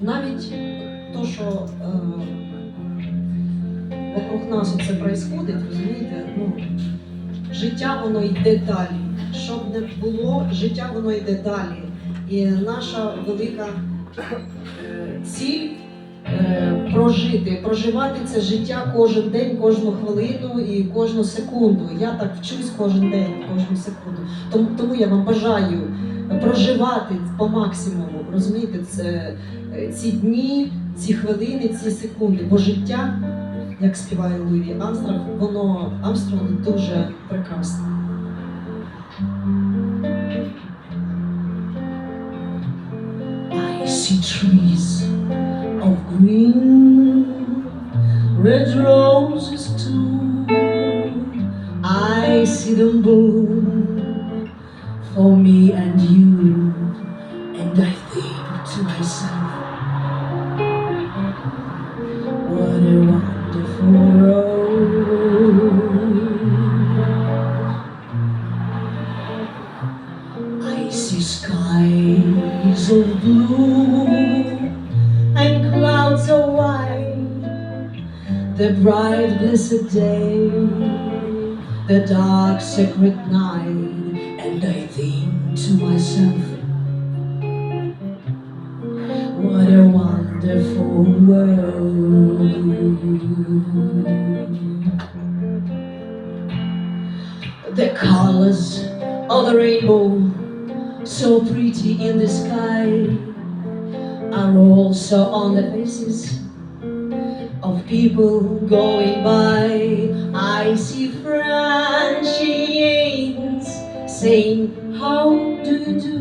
навіть то, що е, вокруг нас це происходить, розумієте, ну, життя воно йде далі. Щоб не було, життя воно йде далі. І наша велика е, ціль е, прожити, проживати це життя кожен день, кожну хвилину і кожну секунду. Я так вчусь кожен день, кожну секунду. Тому, тому я вам бажаю проживати по максимуму. Розумієте, це е, ці дні, ці хвилини, ці секунди. Бо життя, як співає Луї Амстронг, воно Амстронг дуже прекрасне. See trees of green, red roses too. I see them bloom for me and you, and I think to myself, what a wonderful. I see skies of blue and clouds of white, the bright blessed day, the dark sacred night, to myself, what a wonderful world. The colors of the rainbow so pretty in the sky are also on the faces of people going by. I see Frenchians saying, How do you do?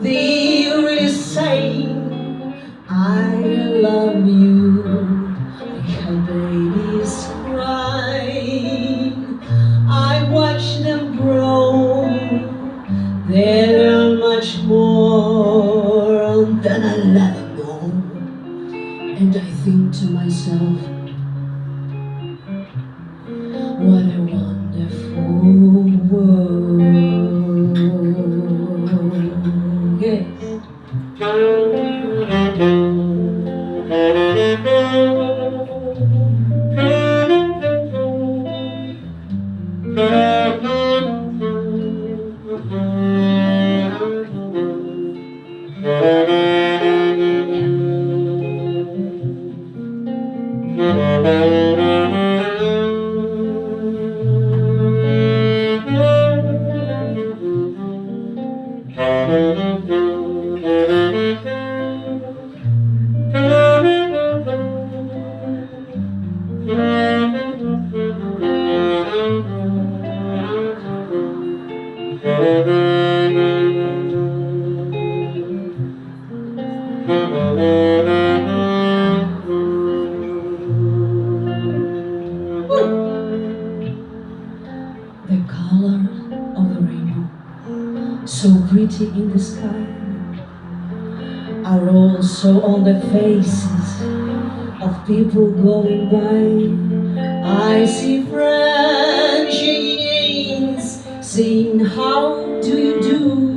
They really I love you. I hear babies crying. I watch them grow. They learn much more than I let them know. And I think to myself, what I wonderful The so pretty in the sky, are also on the faces of people going by. I see Frenchians saying, How do you do?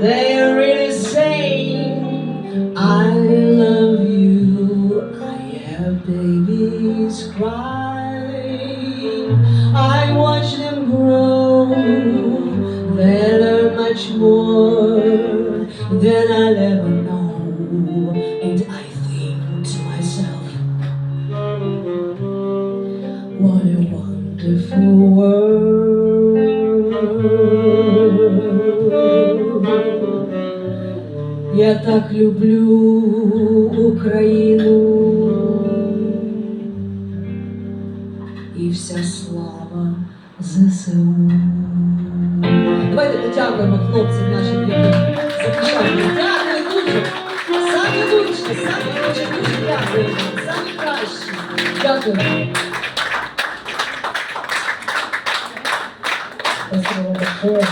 They're really saying, I love you. I have babies crying. Я так люблю Україну і вся слава ЗСУ. Давайте подякуємо хлопцям нашим, які захищають. Дякую дуже. Самі лучші, самі лучші, дуже дякую. Самі кращі. Дякую. Спасибо большое.